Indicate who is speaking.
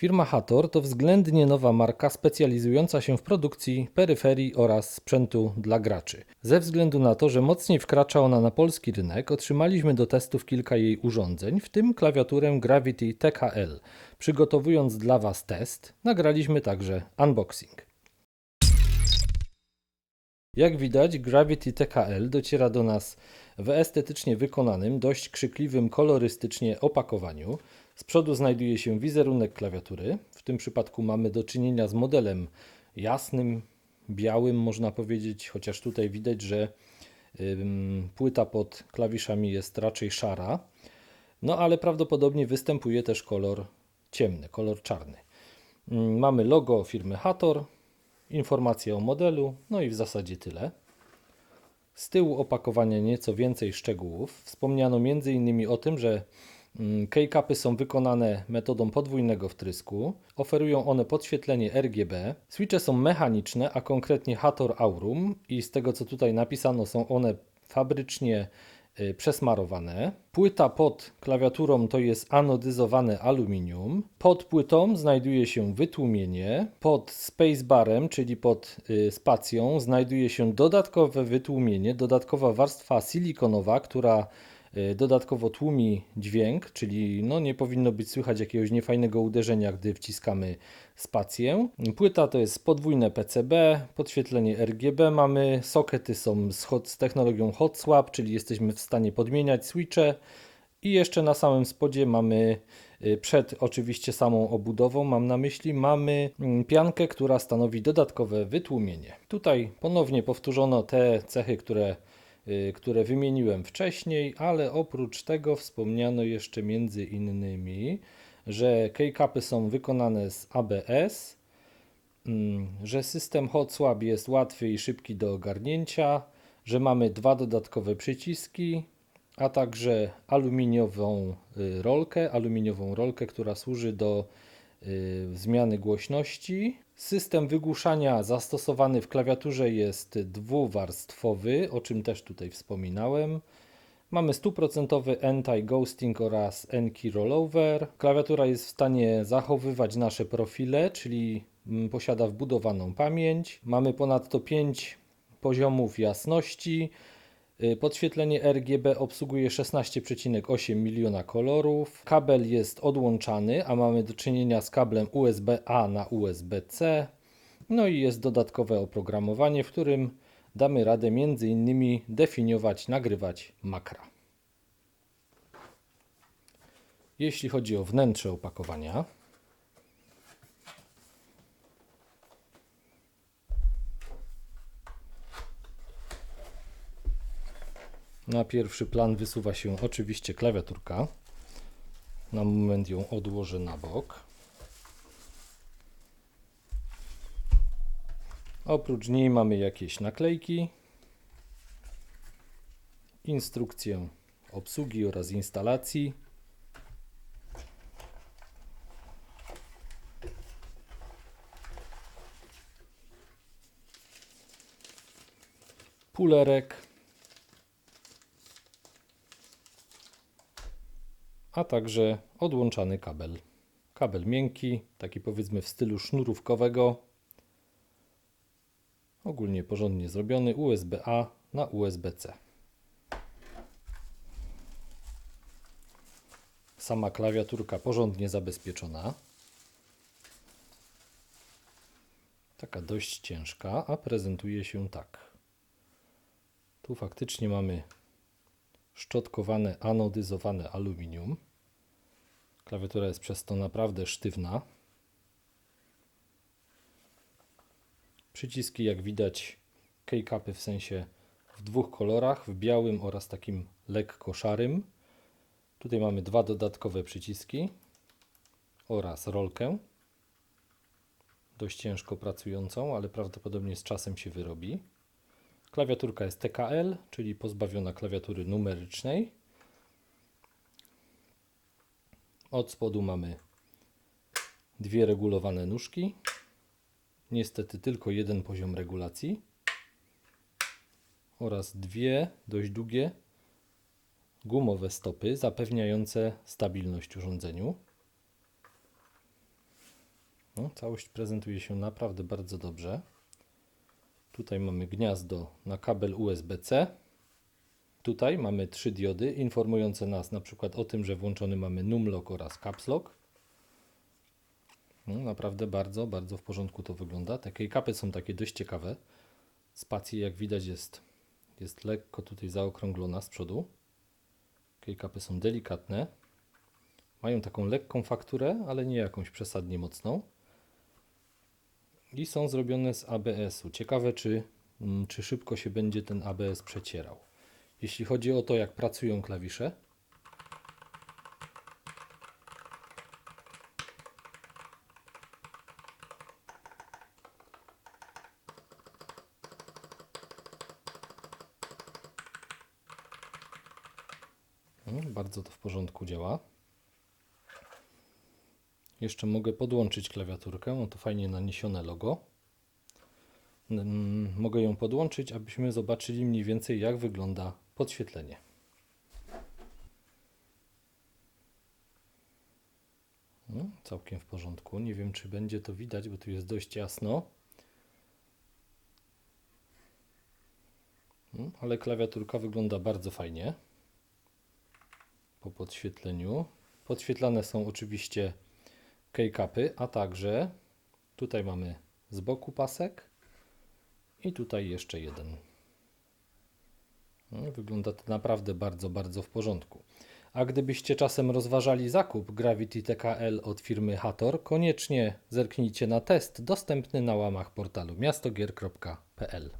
Speaker 1: Firma Hator to względnie nowa marka specjalizująca się w produkcji peryferii oraz sprzętu dla graczy. Ze względu na to, że mocniej wkracza ona na polski rynek, otrzymaliśmy do testów kilka jej urządzeń, w tym klawiaturę Gravity TKL. Przygotowując dla Was test, nagraliśmy także unboxing. Jak widać, Gravity TKL dociera do nas w estetycznie wykonanym, dość krzykliwym kolorystycznie opakowaniu. Z przodu znajduje się wizerunek klawiatury. W tym przypadku mamy do czynienia z modelem jasnym, białym, można powiedzieć, chociaż tutaj widać, że płyta pod klawiszami jest raczej szara. No ale prawdopodobnie występuje też kolor ciemny, kolor czarny. Ym, Mamy logo firmy Hator, informacje o modelu, no i w zasadzie tyle. Z tyłu opakowania nieco więcej szczegółów. Wspomniano m.in. o tym, że mm, keycapy są wykonane metodą podwójnego wtrysku. Oferują one podświetlenie RGB. Switche są mechaniczne, a konkretnie Hator Aurum i z tego co tutaj napisano są one fabrycznie y, przesmarowane. Płyta pod klawiaturą to jest anodyzowane aluminium. Pod płytą znajduje się wytłumienie. Pod spacebarem, czyli pod y, spacją, znajduje się dodatkowe wytłumienie, dodatkowa warstwa silikonowa, która dodatkowo tłumi dźwięk, czyli no nie powinno być słychać jakiegoś niefajnego uderzenia, gdy wciskamy spację. Płyta to jest podwójne PCB, podświetlenie RGB mamy, sokety są z, hot, z technologią Hot Swap, czyli jesteśmy w stanie podmieniać switche i jeszcze na samym spodzie mamy y, przed oczywiście samą obudową, mam na myśli, mamy mm, piankę, która stanowi dodatkowe wytłumienie. Tutaj ponownie powtórzono te cechy, które, y, które wymieniłem wcześniej, ale oprócz tego wspomniano jeszcze między innymi, że keycapy są wykonane z ABS, mm, że system Hot Swap jest łatwy i szybki do ogarnięcia, że mamy dwa dodatkowe przyciski, a także aluminiową y, rolkę, aluminiową rolkę, która służy do y, zmiany głośności. System wygłuszania zastosowany w klawiaturze jest dwuwarstwowy, o czym też tutaj wspominałem. Mamy stuprocentowy anti-ghosting oraz N-key rollover. Klawiatura jest w stanie zachowywać nasze profile, czyli mm, posiada wbudowaną pamięć. Mamy ponadto 5 poziomów jasności. Y, Podświetlenie RGB obsługuje 16,8 miliona kolorów. Kabel jest odłączany, a mamy do czynienia z kablem USB-A na USB-C. No i jest dodatkowe oprogramowanie, w którym damy radę m.in. definiować, nagrywać makra. Jeśli chodzi o wnętrze opakowania, na pierwszy plan wysuwa się oczywiście klawiaturka. Na moment ją odłożę na bok. Oprócz niej mamy jakieś naklejki, instrukcję obsługi oraz instalacji. Pulerek, a także odłączany kabel. Kabel miękki, taki powiedzmy w stylu sznurówkowego. Ogólnie porządnie zrobiony USB-A na USB-C. Sama klawiaturka porządnie zabezpieczona. Taka dość ciężka, a prezentuje się tak. Tu faktycznie mamy szczotkowane, anodyzowane aluminium. Klawiatura jest przez to naprawdę sztywna. Przyciski, jak widać, keycapy w sensie w dwóch kolorach, w białym oraz takim lekko szarym. Tutaj mamy dwa dodatkowe przyciski oraz rolkę. Dość ciężko pracującą, ale prawdopodobnie z czasem się wyrobi. Klawiaturka jest TKL, czyli pozbawiona klawiatury numerycznej. Od spodu mamy dwie regulowane nóżki. Niestety tylko jeden poziom regulacji. Oraz dwie dość długie gumowe stopy zapewniające stabilność urządzeniu. No, całość prezentuje się naprawdę bardzo dobrze. Tutaj mamy gniazdo na kabel USB-C. Tutaj mamy trzy diody informujące nas na przykład o tym, że włączony mamy numlock oraz caps lock. No, naprawdę bardzo, bardzo w porządku to wygląda. Te keycapy są takie dość ciekawe. Spacji jak widać jest, jest lekko tutaj zaokrąglona z przodu. Keycapy są delikatne. Mają taką lekką fakturę, ale nie jakąś przesadnie mocną. I są zrobione z ABS-u. Ciekawe, czy, mm, czy szybko się będzie ten ABS przecierał. Jeśli chodzi o to, jak pracują klawisze, Mm, Bardzo to w porządku działa. Jeszcze mogę podłączyć klawiaturkę. Mam to fajnie naniesione logo. Mm, Mogę ją podłączyć, abyśmy zobaczyli mniej więcej, jak wygląda podświetlenie. Mm, Całkiem w porządku. Nie wiem, czy będzie to widać, bo tu jest dość jasno. Mm, Ale klawiaturka wygląda bardzo fajnie po podświetleniu. Podświetlane są oczywiście keycapy, a także tutaj mamy z boku pasek i tutaj jeszcze jeden. No, Wygląda to naprawdę bardzo, bardzo w porządku. A gdybyście czasem rozważali zakup Gravity TKL od firmy Hator, koniecznie zerknijcie na test dostępny na łamach portalu miastogier.pl.